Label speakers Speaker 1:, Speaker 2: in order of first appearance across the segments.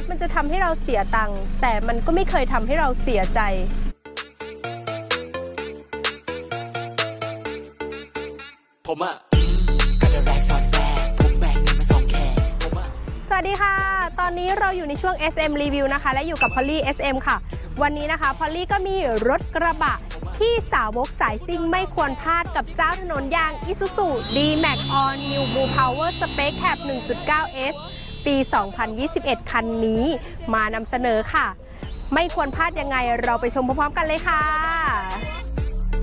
Speaker 1: ถมันจะทำให้เราเสียตังค์แต่มันก็ไม่เคยทำให้เราเสียใจ
Speaker 2: ผมอะก็จะแรกสอดแรกผมแบกเงินมาสองแขนผมอะ
Speaker 1: สวัสดีค่ะ ตอนนี้เราอยู่ในช่วง SM Review นะคะ และอยู่กับพอลลี่ SM ค่ะ วันนี้นะคะพอลลี่ก็มีรถกระบะที่สาวกสายซิ่งไม่ควรพลาดกับเจ้าถนนยาง Isuzu D-Max All New Blue Power Space Cap 1.9S ปี 2021 คันนี้มานำเสนอค่ะ ไม่ควรพลาดยังไงเราไปชมพร้อมๆกันเลยค่ะ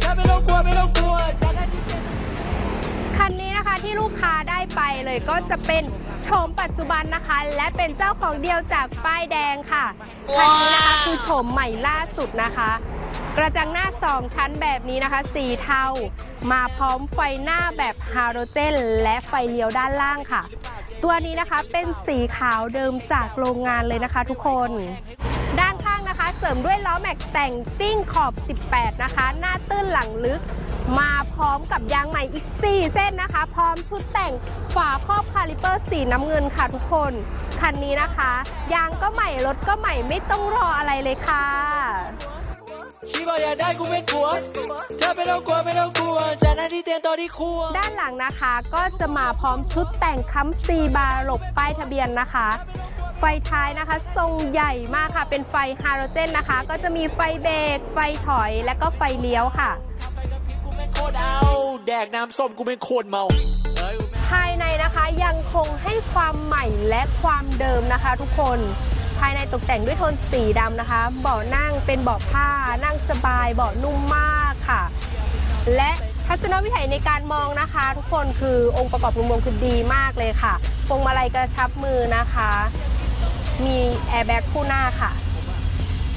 Speaker 2: ฉันไม่ต้องกลัวไม่ต้องกลัวฉันได้ที่เป็น
Speaker 1: คันนี้นะคะที่ลูกค้าได้ไปเลยก็จะเป็นโฉมปัจจุบันนะคะ และเป็นเจ้าของเดียวจากป้ายแดงค่ะคันนี้นะคะคือโฉมใหม่ล่าสุดนะคะ กระจังหน้า 2 ชั้นแบบนี้นะคะ สีเทามาพร้อมไฟหน้าแบบฮาโลเจน และไฟเลี้ยวด้านล่างค่ะ ตัวนี้นะคะเป็นสีขาวเดิมจากโรงงานเลยนะคะทุกคน ด้านข้างนะคะ เสริมด้วยล้อแม็กแต่งซิ่งขอบ 18 นะคะ หน้าตื้นหลังลึก มาพร้อมกับยางใหม่อีก 4 เส้นนะคะ พร้อมชุดแต่งฝาครอบคาลิเปอร์สีน้ำเงินค่ะทุกคน คันนี้นะคะ ยางก็ใหม่รถก็ใหม่ไม่ต้องรออะไรเลยค่ะ
Speaker 2: อยากได้กูเป็นผัวเธอไม่ต้องกลัวไม่ต้องกลัวฉันได้ที่เตียงตอนที่ครัว
Speaker 1: ด้านหลังนะคะก็จะมาพร้อมชุดแต่งค้ำซีบาร์หลบป้ายทะเบียนนะคะ ไฟท้ายนะคะ ทรงใหญ่มากค่ะ เป็นไฟฮาโลเจนนะคะ ก็จะมีไฟเบรกไฟถอยและก็ไฟเลี้ยวค่ะ
Speaker 2: กูเป็นโคตรเอาแดกน้ำส้มกูเป็นโคตรเมาเฮ้ย
Speaker 1: ภายในนะคะยังคงให้ความใหม่และความเดิมนะคะทุกคน ภายในตกแต่งด้วยโทนสีดำนะคะ เบาะนั่งเป็นเบาะผ้า นั่งสบาย เบาะนุ่มมากค่ะ และทัศนวิสัยในการมองนะคะ ทุกคนคือองค์ประกอบรวมๆคือดีมากเลยค่ะพวงมาลัยกระชับมือนะคะ มีแอร์แบ็กคู่หน้าค่ะ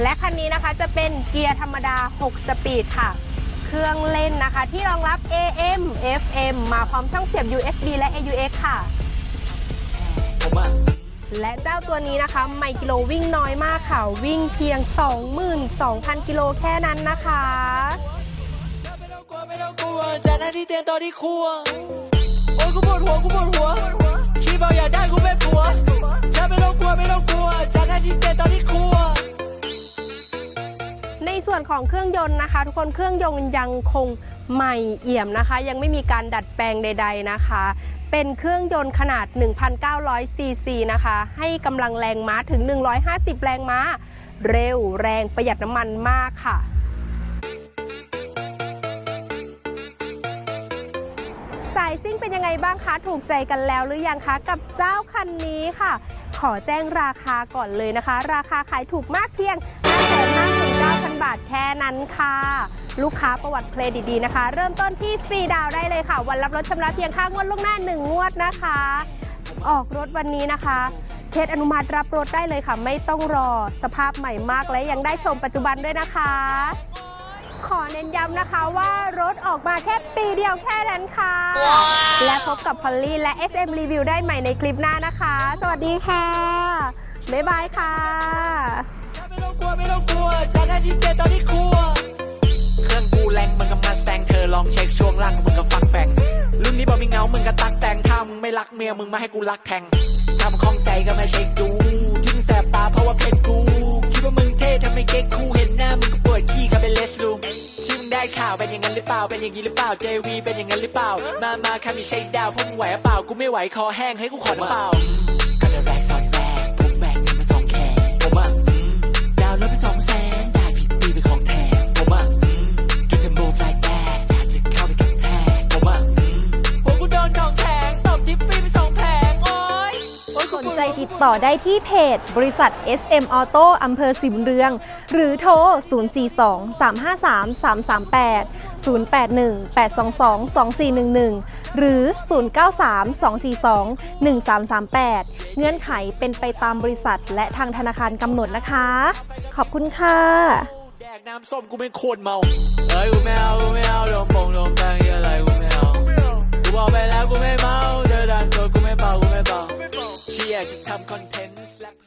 Speaker 1: และคันนี้นะคะจะเป็นเกียร์ธรรมดา 6 สปีดค่ะ เครื่องเล่นนะคะที่รองรับ AM FM มาพร้อมช่องเสียบ USB และ AUX ค่ะ
Speaker 2: ผมอะ
Speaker 1: และเจ้าตัวนี้นะคะไมล์กิโลวิ่งน้อยมากค่ะ วิ่งเพียง 22,000 กิโลแค่นั้นนะคะ
Speaker 2: ไม่ต้องกลัวไม่ต้องกลัวฉันได้ที่เตียงตอนที่ครัวโอ้ยกูปวดหัวกูปวดหัวคิดว่าอยากได้กูเป็นผัวฉันไม่ต้องกลัวไม่ต้องกลัวฉันได้ที่เตียงตอนที่ครัว
Speaker 1: ในส่วนของเครื่องยนต์นะคะ ทุกคนเครื่องยนต์ยังคง ใหม่เอี่ยมนะคะ ยังไม่มีการดัดแปลงใด ๆนะคะ เป็นเครื่องยนต์ขนาด 1,900 ซีซีนะคะ ให้กำลังแรงม้าถึง 150 แรงม้า เร็วแรงประหยัดน้ำมันมากค่ะสายซิ่งเป็นยังไงบ้างคะ ถูกใจกันแล้วหรือยังคะกับเจ้าคันนี้ค่ะ ขอแจ้งราคาก่อนเลยนะคะ ราคาขายถูกมากเพียง559,000 บาทแค่นั้นค่ะ ลูกค้าประวัติเครดิตดีนะคะ เริ่มต้นที่ฟรีดาวได้เลยค่ะ วันรับรถชำระเพียงค่างวดล่วงหน้า 1 งวดนะคะ ออกรถวันนี้นะคะเคสอนุมัติรับรถได้เลยค่ะ ไม่ต้องรอสภาพใหม่มากและยังได้ชมปัจจุบันด้วยนะคะ ขอเน้นย้ำนะคะว่ารถออกมาแค่ปีเดียวแค่นั้นค่ะ และพบกับพอลลี่และ SM Review ได้ใหม่ในคลิปหน้านะคะ สวัสดีค่ะ บ๊ายบายค่ะ
Speaker 2: ที่เตียงตอนที่ครัว เครื่องกูแรงมึงกับมาแซงเธอลองเช็คช่วงล่างมึงกับฟังแฟงรุ่นนี้บอกมีเงามึงกับตักแต่งถ้ามึงไม่รักเมียมึงมาให้กูรักแทงทำข้องใจก็มาเช็คดูถึงแสบตาเพราะว่าเพชรกู คิดว่ามึงเท่ทำไมเก๊กคูเห็นหน้ามึงก็ปวดขี้กันเป็นเลสลูมที่มึงได้ข่าวเป็นอย่างนั้นหรือเปล่า เป็นอย่างนี้หรือเปล่า JV เป็นอย่างนั้นหรือเปล่า มามาค่ะมีเช็คดาวพวกมึงไหวหรือเปล่า กูไม่ไหวคอแห้งให้กูขอน้ำเปล่า ติดต่อ
Speaker 3: ได้ที่เพจ บริษัท SM Auto อำเภอสิบุญเรือง หรือโทร 042 353 338 081 822 2411 หรือ 093 242 1338 เงื่อนไขเป็นไปตามบริษัทและทางธนาคารกำหนดนะคะ ขอบคุณค่ะ
Speaker 2: แดกน้ำส้มกูเป็นโคตรเมาเฮ้ยกูไม่เอากูไม่เอา แล้